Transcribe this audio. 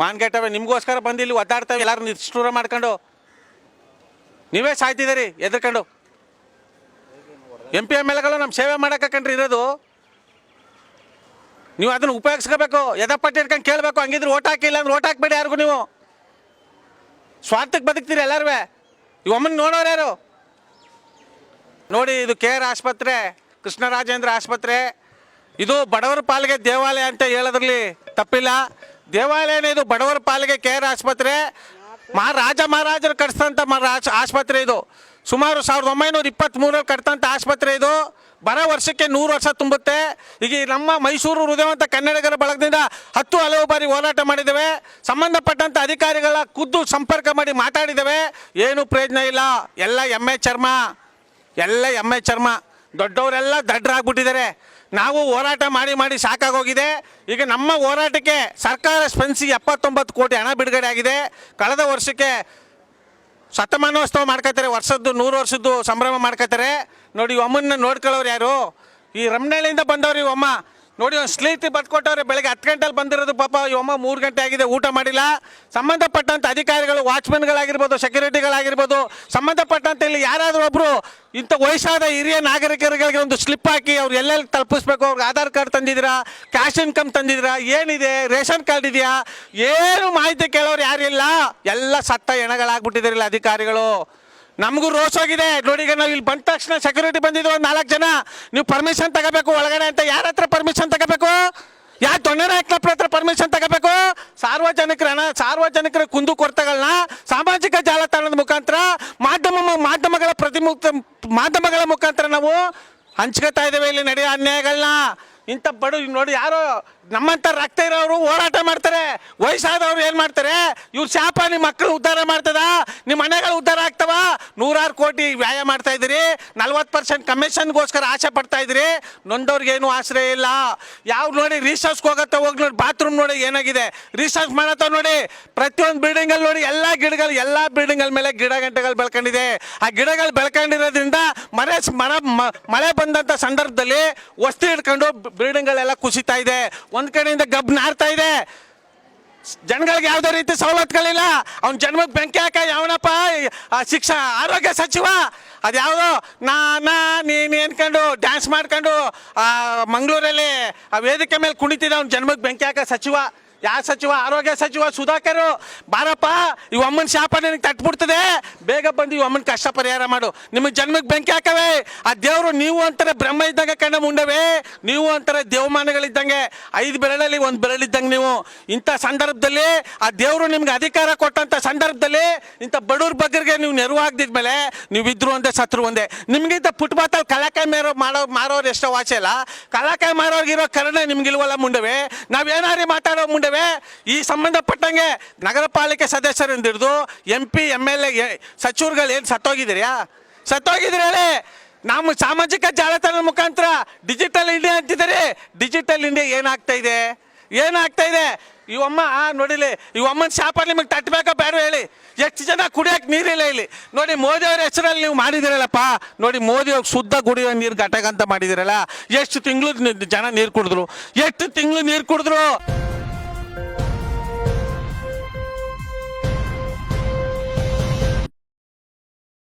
ಮಾನ್ಗೆಟ್ಟವೆ, ನಿಮಗೋಸ್ಕರ ಬಂದು ಇಲ್ಲಿ ಒದ್ದಾಡ್ತವೆ, ಎಲ್ಲರೂ ನಿಷ್ಠೂರ ಮಾಡ್ಕೊಂಡು. ನೀವೇ ಸಾಯ್ತಿದ್ದೀರಿ, ಎದ್ರಕೊಂಡು. ಎಂ ಪಿ ಎಂ ಎಲ್ಗಳು ನಮ್ಮ ಸೇವೆ ಮಾಡಕ್ಕೆ ಕಂಡ್ರಿ, ಇರೋದು. ನೀವು ಅದನ್ನು ಉಪಯೋಗಿಸ್ಕೋಬೇಕು ಎದಪಟ್ಟಿ ಇಟ್ಕೊಂಡು ಕೇಳಬೇಕು, ಹಂಗಿದ್ರೆ ಓಟ್ ಹಾಕಿಲ್ಲ ಅಂದ್ರೆ ಓಟ್ ಹಾಕ್ಬೇಡಿ ಯಾರಿಗೂ ನೀವು. ಸ್ವಾರ್ಥಕ್ಕೆ ಬದುಕ್ತೀರಿ ಎಲ್ಲರೂ ಈ ಒಮ್ಮನ್ ನೋಡೋರು ಯಾರು? ನೋಡಿ, ಇದು ಕೆ ಆರ್ ಆಸ್ಪತ್ರೆ, ಕೃಷ್ಣರಾಜೇಂದ್ರ ಆಸ್ಪತ್ರೆ. ಇದು ಬಡವರ ಪಾಲಿಗೆ ದೇವಾಲಯ ಅಂತ ಹೇಳೋದ್ರಲ್ಲಿ ತಪ್ಪಿಲ್ಲ. ದೇವಾಲಯನೇ ಇದು? ಬಡವರ ಪಾಲಿಗೆ ಕೆ ಆರ್ ಆಸ್ಪತ್ರೆ? ಮಹಾ ರಾಜ ಮಹಾರಾಜರು ಕಟ್ಸಂತ ಆಸ್ಪತ್ರೆ ಇದು. ಸುಮಾರು ಸಾವಿರದ ಒಂಬೈನೂರ ಇಪ್ಪತ್ತ್ಮೂರಲ್ಲಿ ಕಟ್ಟಿದಂಥ ಆಸ್ಪತ್ರೆ ಇದು. ಬರ ವರ್ಷಕ್ಕೆ ನೂರು ವರ್ಷ ತುಂಬುತ್ತೆ. ಈಗ ನಮ್ಮ ಮೈಸೂರು ಹೃದಯವಂತ ಕನ್ನಡಿಗರ ಬಳಗದಿಂದ ಹತ್ತು ಹಲವು ಬಾರಿ ಹೋರಾಟ ಮಾಡಿದ್ದೇವೆ. ಸಂಬಂಧಪಟ್ಟಂಥ ಅಧಿಕಾರಿಗಳ ಖುದ್ದು ಸಂಪರ್ಕ ಮಾಡಿ ಮಾತಾಡಿದ್ದೇವೆ. ಏನೂ ಪ್ರಯೋಜನ ಇಲ್ಲ. ಎಲ್ಲ ಎಮ್ಮೆ ಚರ್ಮ. ಎಲ್ಲ ಎಮ್ಮೆ ಚರ್ಮ. ದೊಡ್ಡವರೆಲ್ಲ ದಡ್ಡರಾಗ್ಬಿಟ್ಟಿದ್ದಾರೆ ನಾವು ಹೋರಾಟ ಮಾಡಿ ಮಾಡಿ ಸಾಕಾಗೋಗಿದೆ. ಈಗ ನಮ್ಮ ಹೋರಾಟಕ್ಕೆ ಸರ್ಕಾರ ಸ್ಪಂದಿಸಿ ಎಪ್ಪತ್ತೊಂಬತ್ತು ಕೋಟಿ ಹಣ ಬಿಡುಗಡೆ ಆಗಿದೆ. ಕಳೆದ ವರ್ಷಕ್ಕೆ ಶತಮಾನೋತ್ಸವ ಮಾಡ್ಕೋತಾರೆ ವರ್ಷದ್ದು ನೂರು ವರ್ಷದ್ದು ಸಂಭ್ರಮ ಮಾಡ್ಕೋತಾರೆ ನೋಡಿ ಒಮ್ಮನ್ನ ನೋಡ್ಕೊಳ್ಳೋರು ಯಾರು? ಈ ರಮಣಳ್ಳಿಯಿಂದ ಬಂದವ್ರು ಒಮ್ಮ. ನೋಡಿ, ಒಂದು ಸ್ಲೀತಿ ಬದ್ಕೊಟ್ಟವ್ರೆ ಬೆಳಗ್ಗೆ ಹತ್ತು ಗಂಟೆಲಿ ಬಂದಿರೋದು ಪಾಪ ಅಮ್ಮ ಮೂರು ಗಂಟೆ ಆಗಿದೆ, ಊಟ ಮಾಡಿಲ್ಲ. ಸಂಬಂಧಪಟ್ಟಂಥ ಅಧಿಕಾರಿಗಳು, ವಾಚ್ಮೆನ್ಗಳಾಗಿರ್ಬೋದು, ಸೆಕ್ಯೂರಿಟಿಗಳಾಗಿರ್ಬೋದು, ಸಂಬಂಧಪಟ್ಟಂತೆ ಇಲ್ಲಿ ಯಾರಾದರೂ ಒಬ್ಬರು ಇಂಥ ವಯಸ್ಸಾದ ಹಿರಿಯ ನಾಗರಿಕರಿಗೆ ಒಂದು ಸ್ಲಿಪ್ ಹಾಕಿ ಅವ್ರು ಎಲ್ಲೆಲ್ಲಿ ತಲುಪಿಸ್ಬೇಕು, ಅವ್ರಿಗೆ ಆಧಾರ್ ಕಾರ್ಡ್ ತಂದಿದ್ದೀರಾ, ಕ್ಯಾಶ್ ಇನ್ಕಮ್ ತಂದಿದ್ದೀರಾ, ಏನಿದೆ, ರೇಷನ್ ಕಾರ್ಡ್ ಇದೆಯಾ, ಏನು ಮಾಹಿತಿ ಕೇಳೋರು ಯಾರಿಲ್ಲ. ಎಲ್ಲ ಸತ್ತ ಎಣಗಳಾಗ್ಬಿಟ್ಟಿದ್ದೀರಲ್ಲ ಅಧಿಕಾರಿಗಳು. ನಮಗೂ ರೋಸ್ ಹೋಗಿದೆ ನೋಡಿ ಈಗ ನಾವು ಇಲ್ಲಿ ಬಂದ ತಕ್ಷಣ ಸೆಕ್ಯೂರಿಟಿ ಬಂದಿದ್ದು ಒಂದು ನಾಲ್ಕು ಜನ. ನೀವು ಪರ್ಮಿಷನ್ ತಗೋಬೇಕು ಒಳಗಡೆ ಅಂತ ಯಾರ ಹತ್ರ ಪರ್ಮಿಷನ್ ತಗೋಬೇಕು? ಯಾ ದೊಣ್ಣನಾಯಕನಪ್ಪ ಹತ್ರ ಪರ್ಮಿಷನ್ ತಗೋಬೇಕು? ಸಾರ್ವಜನಿಕರ ಹಣ ಸಾರ್ವಜನಿಕರ ಕುಂದು ಕೊರತೆಗಳನ್ನ ಸಾಮಾಜಿಕ ಜಾಲತಾಣದ ಮುಖಾಂತರ ಮಾಧ್ಯಮ, ಮಾಧ್ಯಮಗಳ ಪ್ರತಿಮುಕ್ತ ಮಾಧ್ಯಮಗಳ ಮುಖಾಂತರ ನಾವು ಹಂಚ್ಕೋತಾ ಇದ್ದೇವೆ ಇಲ್ಲಿ ನಡೆಯೋ ಅನ್ಯಾಯಗಳನ್ನ ಇಂಥ ಬಡ ನೋಡಿ ಯಾರು ನಮ್ಮಂತ ರಕ್ತ ಇರೋರು ಹೋರಾಟ ಮಾಡ್ತಾರೆ. ವಯಸ್ಸಾದವ್ರು ಏನು ಮಾಡ್ತಾರೆ? ಇವ್ರು ಶಾಪ ನಿಮ್ಮ ಮಕ್ಕಳು ಉದ್ಧಾರ ಮಾಡ್ತದ? ನಿಮ್ಮ ಮನೆಗಳು ಉದ್ಧಾರ ಆಗ್ತಾವ? ನೂರಾರು ಕೋಟಿ ವ್ಯಾಯ ಮಾಡ್ತಾ ಇದ್ದೀರಿ. ನಲ್ವತ್ತು ಪರ್ಸೆಂಟ್ ಕಮಿಷನ್ಗೋಸ್ಕರ ಆಸೆ ಪಡ್ತಾ ಇದ್ದೀರಿ. ನೊಂದವ್ರಿಗೇನು ಆಶ್ರಯ ಇಲ್ಲ. ಯಾವ ನೋಡಿ ರಿಸರ್ಚ್ಗೆ ಹೋಗತ್ತೆ, ಹೋಗಿ ನೋಡಿ ಬಾತ್ರೂಮ್ ನೋಡಿ ಏನಾಗಿದೆ. ರಿಸರ್ಚ್ ಮಾಡತ್ತ ನೋಡಿ, ಪ್ರತಿಯೊಂದು ಬಿಲ್ಡಿಂಗಲ್ಲಿ ನೋಡಿ ಎಲ್ಲ ಗಿಡಗಳು, ಎಲ್ಲ ಬಿಲ್ಡಿಂಗಲ್ ಮೇಲೆ ಗಿಡ ಗಂಟೆಗಳು ಬೆಳ್ಕೊಂಡಿದೆ. ಆ ಗಿಡಗಳು ಬೆಳ್ಕೊಂಡಿರೋದ್ರಿಂದ ಮನೆ ಮರ ಮಳೆ ಬಂದಂಥ ಸಂದರ್ಭದಲ್ಲಿ ವಸ್ತು ಹಿಡ್ಕೊಂಡು ಬಿಲ್ಡಿಂಗ್ಗಳೆಲ್ಲ ಕುಸಿತಾ ಇದೆ. ಒಂದು ಕಡೆಯಿಂದ ಗಬ್ ನಾರ್ತಾ ಇದೆ. ಜನಗಳಿಗೆ ಯಾವುದೇ ರೀತಿ ಸವಲತ್ತುಗಳಿಲ್ಲ. ಅವ್ನ ಜನ್ಮಕ್ಕೆ ಬೆಂಕಿ ಹಾಕ ಯಾವನಪ್ಪ? ಆ ಶಿಕ್ಷಣ ಆರೋಗ್ಯ ಸಚಿವ. ಅದ್ಯಾವುದೋ? ನಾ ನಾ ನೀನು ಅನ್ಕೊಂಡು ಡ್ಯಾನ್ಸ್ ಮಾಡ್ಕೊಂಡು ಮಂಗಳೂರಲ್ಲಿ ಆ ವೇದಿಕೆ ಮೇಲೆ ಕುಣಿತಿದ್ದ ಅವ್ನ ಜನ್ಮಕ್ಕೆ ಬೆಂಕಿ ಹಾಕ ಸಚಿವ. ಯಾವ ಸಚಿವ, ಆರೋಗ್ಯ ಸಚಿವ, ಸುಧಾಕರ್, ಬಾರಪ್ಪ, ಈ ಅಮ್ಮನ ಶಾಪ ನಿನಗೆ ತಟ್ಬಿಡ್ತದೆ. ಬೇಗ ಬಂದು ಈ ಅಮ್ಮನ ಕಷ್ಟ ಪರಿಹಾರ ಮಾಡು. ನಿಮಗೆ ಜನ್ಮಕ್ಕೆ ಬೆಂಕಿ ಹಾಕವೆ. ಆ ದೇವರು ನೀವು ಅಂತಾರೆ ಬ್ರಹ್ಮ ಇದ್ದಂಗೆ ಕಣ್ಣ ಮುಂಡವೆ. ನೀವು ಅಂತಾರೆ ದೇವಮಾನಗಳಿದ್ದಂಗೆ ಐದು ಬೆರಳಲ್ಲಿ ಒಂದು ಬೆರಳಿದ್ದಂಗೆ ನೀವು. ಇಂಥ ಸಂದರ್ಭದಲ್ಲಿ ಆ ದೇವರು ನಿಮ್ಗೆ ಅಧಿಕಾರ ಕೊಟ್ಟಂಥ ಸಂದರ್ಭದಲ್ಲಿ ಇಂಥ ಬಡವ್ರ ಬಗ್ಗರಿಗೆ ನೀವು ನೆರವಾಗ್ದಿದ್ಮೇಲೆ ನೀವು ಇದ್ರು ಒಂದೇ, ಸತ್ರು ಒಂದೇ. ನಿಮ್ಗಿಂತ ಫುಟ್ಪಾತಲ್ಲಿ ಕಲಾಕಾಯಿ ಮೇರೋ, ಮಾಡೋ, ಮಾರೋರು ಎಷ್ಟೋ ವಾಚೆ ಇಲ್ಲ ಕಲಾಕಾಯಿ ಮಾರೋರ್ಗಿರೋ ಕರುಣೆ ನಿಮ್ಗಿಲ್ವಲ್ಲ ಮುಂಡವೆ. ನಾವೇನಾರಿ ಮಾತಾಡೋ ಮುಂಡವೆ ಈ ಸಂಬಂಧಪಟ್ಟಂಗೆ ನಗರ ಪಾಲಿಕೆ ಸದಸ್ಯರಿಂದ ಹಿಡಿದು M P M L A ಸಚಿವರುಗಳು ಏನು ಸತ್ತೋಗಿದ್ದೀರಾ? ಸತ್ತೋಗಿದ್ರಿ ಹೇಳಿ ನಮ್ಮ ಸಾಮಾಜಿಕ ಜಾಲತಾಣದ ಮುಖಾಂತರ ಡಿಜಿಟಲ್ ಇಂಡಿಯಾ ಅಂತಿದ್ದಾರೆ. ಡಿಜಿಟಲ್ ಇಂಡಿಯಾ ಏನಾಗ್ತಾ ಇದೆ? ಏನಾಗ್ತಾ ಇದೆ? ಇವಮ್ಮ ನೋಡಿಲಿ ಇವಮ್ಮನ ಶಾಪ ನಿಮಗೆ ತಟ್ಟಬೇಕಾ ಬೇಡ ಹೇಳಿ. ಎಷ್ಟು ಜನ ಕುಡಿಯೋಕೆ ನೀರಿಲ್ಲ ಇಲ್ಲಿ. ನೋಡಿ, ಮೋದಿ ಅವ್ರ ಹೆಸರಲ್ಲಿ ನೀವು ಮಾಡಿದಿರಲ್ಲಪ್ಪ ನೋಡಿ, ಮೋದಿ ಅವ್ರಿಗೆ ಶುದ್ಧ ಕುಡಿಯೋ ನೀರು ಘಟಕಂತ ಮಾಡಿದಿರಲ್ಲ ಎಷ್ಟು ತಿಂಗಳು ಜನ ನೀರು ಕುಡಿದ್ರು? ಎಷ್ಟು ತಿಂಗಳು ನೀರು ಕುಡಿದ್ರು? Thank you.